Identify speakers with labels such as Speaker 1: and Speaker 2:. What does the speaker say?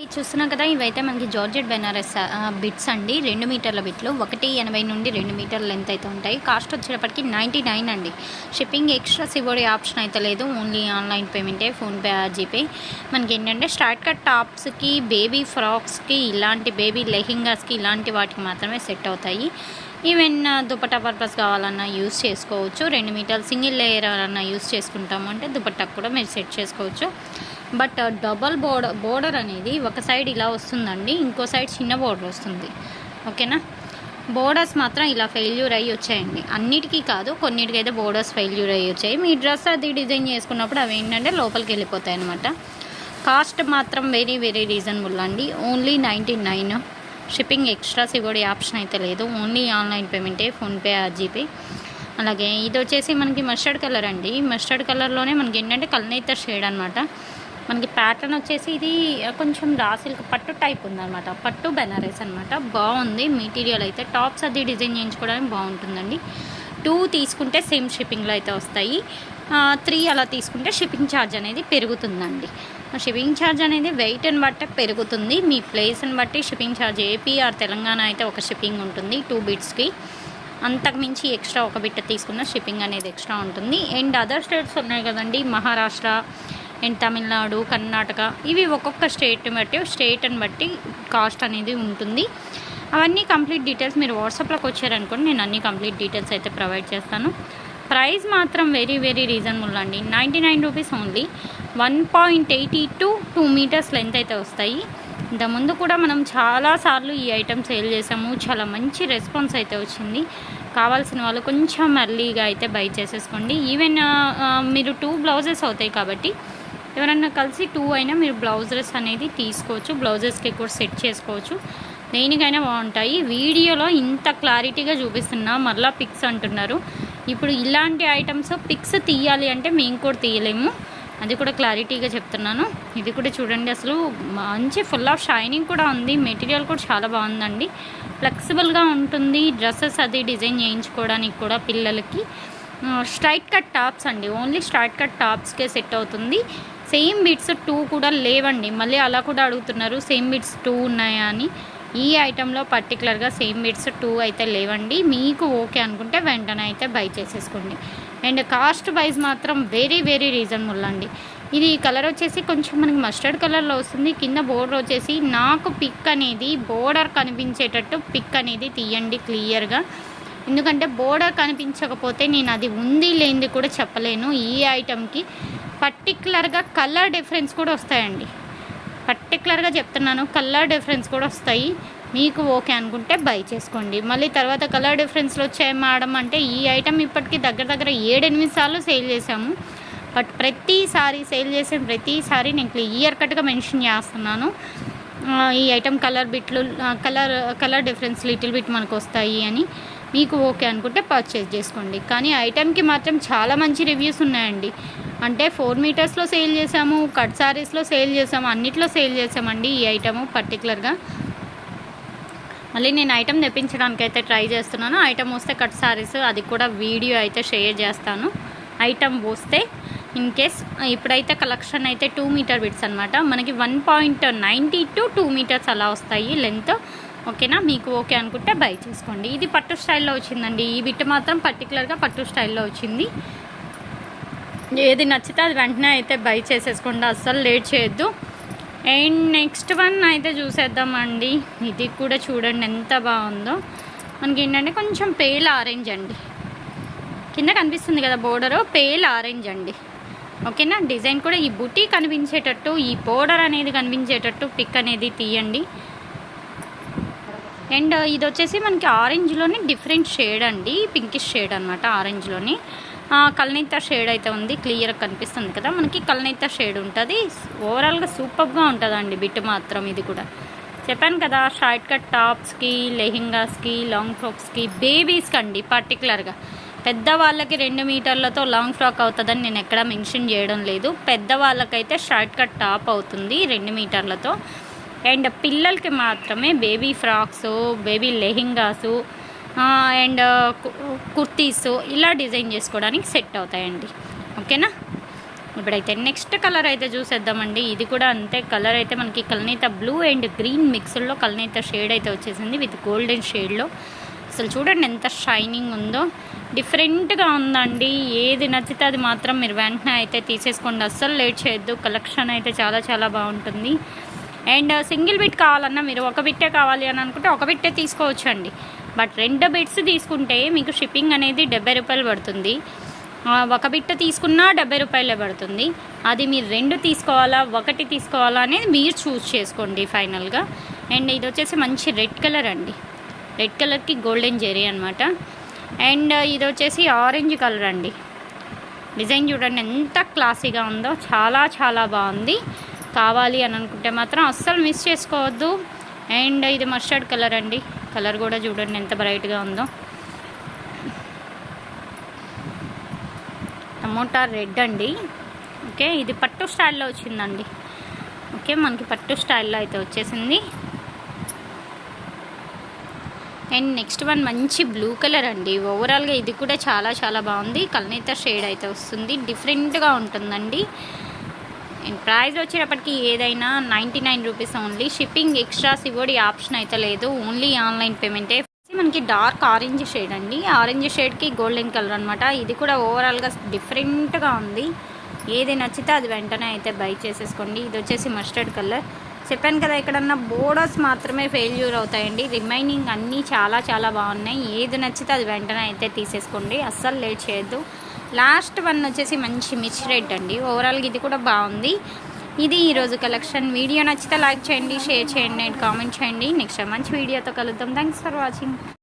Speaker 1: ఇది చూస్తున్నాం కదా ఇవైతే మనకి జార్జెట్ బెనారస్ బిట్స్ అండి. రెండు మీటర్ల బిట్లు. ఒకటి ఎనభై నుండి రెండు మీటర్ల లెంత్ అయితే ఉంటాయి. కాస్ట్ వచ్చేటప్పటికి నైంటీ నైన్ అండి. షిప్పింగ్ ఎక్స్ట్రా సివోడి ఆప్షన్ అయితే లేదు. ఓన్లీ ఆన్లైన్ పేమెంటే ఫోన్పే జీపే. మనకి ఏంటంటే స్టార్ట్ కట్ టాప్స్కి బేబీ ఫ్రాక్స్కి ఇలాంటి బేబీ లెహింగాస్కి ఇలాంటి వాటికి మాత్రమే సెట్ అవుతాయి. ఈవెన్ దుపట్టా పర్పస్ కావాలన్నా యూస్ చేసుకోవచ్చు. రెండు మీటర్లు సింగిల్ లేయర్ అన్నా యూస్ చేసుకుంటాము అంటే దుపట్టా కూడా మీరు సెట్ చేసుకోవచ్చు. బట్ డబల్ బోర్డర్ బోర్డర్ అనేది ఒక సైడ్ ఇలా వస్తుందండి ఇంకో సైడ్ చిన్న బోర్డర్ వస్తుంది. ఓకేనా? బోర్డర్స్ మాత్రం ఇలా ఫెయిల్యూర్ అయ్యి వచ్చాయండి. అన్నిటికీ కాదు కొన్నిటికి అయితే బోర్డర్స్ ఫెయిల్యూర్ అయ్యి వచ్చాయి. మీ డ్రెస్ అది డిజైన్ చేసుకున్నప్పుడు అవి ఏంటంటే లోపలికి వెళ్ళిపోతాయి అనమాట కాస్ట్ మాత్రం వెరీ వెరీ రీజనబుల్ అండి. Only ninety nine. Shipping extras ఇవ్వడే option అయితే లేదు. ఓన్లీ ఆన్లైన్ పేమెంటే ఫోన్పే జీపే అలాగే ఇది వచ్చేసి మనకి మస్టర్డ్ కలర్ అండి. మస్టర్డ్ కలర్లోనే మనకి ఏంటంటే కల్నేతర్ షేడ్ అనమాట మనకి ప్యాటర్న్ వచ్చేసి ఇది కొంచెం రా సిల్క్ పట్టు టైప్ ఉందన్నమాట. పట్టు బెనారస్ అనమాట బాగుంది. మెటీరియల్ అయితే టాప్స్ అది డిజైన్ చేయించుకోవడానికి బాగుంటుందండి. టూ తీసుకుంటే సేమ్ షిప్పింగ్లో అయితే వస్తాయి. త్రీ అలా తీసుకుంటే షిప్పింగ్ ఛార్జ్ అనేది పెరుగుతుందండి. షిప్పింగ్ ఛార్జ్ అనేది వెయిట్ని బట్టి పెరుగుతుంది. మీ ప్లేస్ని బట్టి shipping charge AP or Telangana అయితే ఒక షిప్పింగ్ ఉంటుంది టూ బిట్స్కి అంతకు మించి ఎక్స్ట్రా ఒక బిట్ట తీసుకున్న షిప్పింగ్ అనేది ఎక్స్ట్రా ఉంటుంది. అండ్ అదర్ స్టేట్స్ ఉన్నాయి కదండి. మహారాష్ట్ర అండ్ తమిళనాడు కర్ణాటక ఇవి ఒక్కొక్క స్టేట్ని బట్టి స్టేట్ని బట్టి కాస్ట్ అనేది ఉంటుంది. అవన్నీ కంప్లీట్ డీటెయిల్స్ మీరు వాట్సాప్లోకి వచ్చారనుకోండి నేను అన్ని కంప్లీట్ డీటెయిల్స్ అయితే ప్రొవైడ్ చేస్తాను. ప్రైస్ మాత్రం వెరీ వెరీ రీజనబుల్ అండి. Ninety nine rupees only one point eighty to two metres length అయితే వస్తాయి. ఇంతకుముందు కూడా మనం చాలాసార్లు ఈ ఐటమ్ సేల్ చేసాము చాలా మంచి రెస్పాన్స్ అయితే వచ్చింది. కావాల్సిన వాళ్ళు కొంచెం అర్లీగా అయితే బై చేసేసుకోండి. ఈవెన్ మీరు టూ బ్లౌజెస్ అవుతాయి కాబట్టి ఎవరన్నా కలిసి టూ అయినా మీరు బ్లౌజెస్ అనేది తీసుకోవచ్చు బ్లౌజెస్కి కూడా సెట్ చేసుకోవచ్చు. దేనికైనా బాగుంటాయి. వీడియోలో ఇంత క్లారిటీగా చూపిస్తున్నా మరలా పిక్స్ అంటున్నారు. ఇప్పుడు ఇలాంటి ఐటమ్స్ పిక్స్ తీయాలి అంటే మేము కూడా తీయలేము. అది కూడా క్లారిటీగా చెప్తున్నాను. ఇది కూడా చూడండి అసలు మంచి ఫుల్ ఆఫ్ షైనింగ్ కూడా ఉంది. మెటీరియల్ కూడా చాలా బాగుందండి. ఫ్లెక్సిబుల్గా ఉంటుంది. డ్రెస్సెస్ అది డిజైన్ చేయించుకోవడానికి కూడా పిల్లలకి. స్ట్రైట్ కట్ టాప్స్ అండి. ఓన్లీ స్ట్రైట్ కట్ టాప్స్కే సెట్ అవుతుంది. సేమ్ బిట్స్ టూ కూడా లేవండి. మళ్ళీ అలా కూడా అడుగుతున్నారు సేమ్ బిట్స్ టూ ఉన్నాయా అని. ఈ ఐటెంలో పర్టికులర్గా సేమ్ బిట్స్ టూ అయితే లేవండి. మీకు ఓకే అనుకుంటే వెంటనే అయితే బై చేసేసుకోండి. అండ్ కాస్ట్ వైజ్ మాత్రం వెరీ వెరీ రీజనబుల్ అండి. ఇది కలర్ వచ్చేసి కొంచెం మనకి మస్టర్డ్ కలర్లో వస్తుంది. కింద బోర్డర్ వచ్చేసి నాకు పిక్ అనేది బోర్డర్ కనిపించేటట్టు పిక్ అనేది తీయండి క్లియర్గా ఎందుకంటే బోర్డర్ కనిపించకపోతే నేను అది ఉంది లేనిది కూడా చెప్పలేను ఈ ఐటెంకి. పర్టికులర్గా కలర్ డిఫరెన్స్ కూడా వస్తాయండి. పర్టికులర్గా చెప్తున్నాను కలర్ డిఫరెన్స్ కూడా వస్తాయి. మీకు ఓకే అనుకుంటే బై చేసుకోండి. మళ్ళీ తర్వాత కలర్ డిఫరెన్స్లు వచ్చాయి మేడం అంటే ఈ ఐటెం ఇప్పటికీ దగ్గర దగ్గర ఏడెనిమిది సార్లు సేల్ చేసాము బట్ ప్రతిసారి సేల్ చేసిన ప్రతిసారి నేను ఇయర్ కట్గా మెన్షన్ చేస్తున్నాను. ఈ ఐటెం కలర్ బిట్లు colour colour difference little bit మనకు వస్తాయి అని. మీకు ఓకే అనుకుంటే పర్చేజ్ చేసుకోండి. కానీ ఐటెంకి మాత్రం చాలా మంచి రివ్యూస్ ఉన్నాయండి. అంటే ఫోర్ మీటర్స్లో సేల్ చేసాము కట్ సారీస్లో సేల్ చేసాము అన్నిట్లో సేల్ చేసామండి ఈ ఐటము పర్టికులర్గా మళ్ళీ నేను ఐటమ్ తెప్పించడానికి అయితే ట్రై చేస్తున్నాను. ఐటమ్ వస్తే కట్ సారీస్ అది కూడా వీడియో అయితే షేర్ చేస్తాను. ఐటమ్ వస్తే ఇన్ కేస్ ఇప్పుడైతే కలెక్షన్ అయితే టూ మీటర్ బిట్స్ అనమాట మనకి one point ninety to two metres అలా వస్తాయి లెంత్ ఓకేనా? మీకు ఓకే అనుకుంటే బై చేసుకోండి. ఇది పట్టు స్టైల్లో వచ్చిందండి. ఈ బిట్ మాత్రం పర్టికులర్గా పట్టు స్టైల్లో వచ్చింది. ఏది నచ్చితే అది వెంటనే అయితే బై చేసేసుకోండి. అస్సలు లేట్ చేయొద్దు. అండ్ నెక్స్ట్ వన్ అయితే చూసేద్దామండి. ఇది కూడా చూడండి ఎంత బాగుందో. మనకి ఏంటంటే కొంచెం పేల్ ఆరెంజ్ అండి. కింద కనిపిస్తుంది కదా బోర్డర్ పేల్ ఆరెంజ్ అండి. ఓకేనా? డిజైన్ కూడా ఈ బుటీ కనిపించేటట్టు ఈ బోర్డర్ అనేది కనిపించేటట్టు పిక్ అనేది తీయండి. అండ్ ఇది వచ్చేసి మనకి ఆరెంజ్లోని డిఫరెంట్ షేడ్ అండి. పింకిష్ షేడ్ అనమాట ఆరెంజ్లోని. కల్నీత షేడ్ అయితే ఉంది. క్లియర్గా కనిపిస్తుంది కదా. మనకి కల్నీత షేడ్ ఉంటుంది. ఓవరాల్గా సూపర్గా ఉంటుందండి బిట్ మాత్రం ఇది కూడా. చెప్పాను కదా షార్ట్ కట్ టాప్స్కి లెహింగాస్కి లాంగ్ ఫ్రాక్స్కి బేబీస్కి అండి పర్టికులర్గా పెద్దవాళ్ళకి రెండు మీటర్లతో లాంగ్ ఫ్రాక్ అవుతుందని నేను ఎక్కడ మెన్షన్ చేయడం లేదు. పెద్దవాళ్ళకైతే షార్ట్ కట్ టాప్ అవుతుంది రెండు మీటర్లతో. అండ్ పిల్లలకి మాత్రమే baby frocks baby lehengas and kurtis ఇలా డిజైన్ చేసుకోవడానికి సెట్ అవుతాయండి. ఓకేనా? ఇప్పుడైతే నెక్స్ట్ కలర్ అయితే చూసేద్దామండి. ఇది కూడా అంతే కలర్ అయితే మనకి కల్నేత బ్లూ అండ్ గ్రీన్ మిక్స్లో కల్నేత షేడ్ అయితే వచ్చేసింది విత్ గోల్డెన్ షేడ్లో. అసలు చూడండి ఎంత షైనింగ్ ఉందో. డిఫరెంట్గా ఉందండి. ఏది నచ్చితే అది మాత్రం మీరు వెంటనే అయితే తీసేసుకోండి. అస్సలు లేట్ చేయొద్దు. కలెక్షన్ అయితే చాలా చాలా బాగుంటుంది. అండ్ సింగిల్ బిట్ కావాలన్నా మీరు ఒక బిట్టే కావాలి అని అనుకుంటే ఒక బిట్టే తీసుకోవచ్చు అండి బట్ రెండు బిట్స్ తీసుకుంటే మీకు షిప్పింగ్ అనేది డెబ్బై రూపాయలు పడుతుంది. ఒక బిట్ట తీసుకున్నా డెబ్బై రూపాయలే పడుతుంది. అది మీరు రెండు తీసుకోవాలా ఒకటి తీసుకోవాలా అనేది మీరు చూస్ చేసుకోండి ఫైనల్గా. అండ్ ఇది వచ్చేసి మంచి రెడ్ కలర్ అండి. రెడ్ కలర్కి గోల్డెన్ జెరీ అనమాట అండ్ ఇది వచ్చేసి ఆరెంజ్ కలర్ అండి. డిజైన్ చూడండి ఎంత క్లాసీగా ఉందో చాలా చాలా బాగుంది. కావాలి అని అనుకుంటే మాత్రం అస్సలు మిస్ చేసుకోవద్దు. అండ్ ఇది మస్టర్డ్ కలర్ అండి. కలర్ కూడా చూడండి ఎంత బ్రైట్గా ఉందో. టమోటా రెడ్ అండి. ఓకే ఇది పట్టు స్టైల్లో వచ్చిందండి. ఓకే మనకి పట్టు స్టైల్లో అయితే వచ్చేసింది. అండ్ నెక్స్ట్ వన్ మంచి బ్లూ కలర్ అండి. ఓవరాల్గా ఇది కూడా చాలా చాలా బాగుంది. కల్నేత షేడ్ అయితే వస్తుంది. డిఫరెంట్గా ఉంటుందండి. అండ్ ప్రైస్ వచ్చేటప్పటికి ఏదైనా ninety nine rupees only shipping extra COD option అయితే లేదు. ఓన్లీ ఆన్లైన్ పేమెంటే మనకి డార్క్ ఆరెంజ్ షేడ్ అండి. ఆరెంజ్ షేడ్కి గోల్డెన్ కలర్ అనమాట ఇది కూడా ఓవరాల్గా డిఫరెంట్గా ఉంది. ఏది నచ్చితే అది వెంటనే అయితే బై చేసేసుకోండి. ఇది వచ్చేసి మస్టర్డ్ కలర్ చెప్పాను కదా ఎక్కడన్నా బోర్డర్స్ మాత్రమే ఫెయిల్యూర్ అవుతాయండి. రిమైనింగ్ అన్నీ చాలా చాలా బాగున్నాయి. ఏది నచ్చితే అది వెంటనే అయితే తీసేసుకోండి. అస్సలు లేట్ చేయొద్దు. లాస్ట్ వన్ వచ్చేసి మంచి మిర్చి రెడ్ అండి. ఓవరాల్గా ఇది కూడా బాగుంది. ఇది ఈరోజు కలెక్షన్. వీడియో నచ్చితే లైక్ చేయండి షేర్ చేయండి అండ్ కామెంట్ చేయండి. నెక్స్ట్ మంచి వీడియోతో కలుద్దాం. Thanks for watching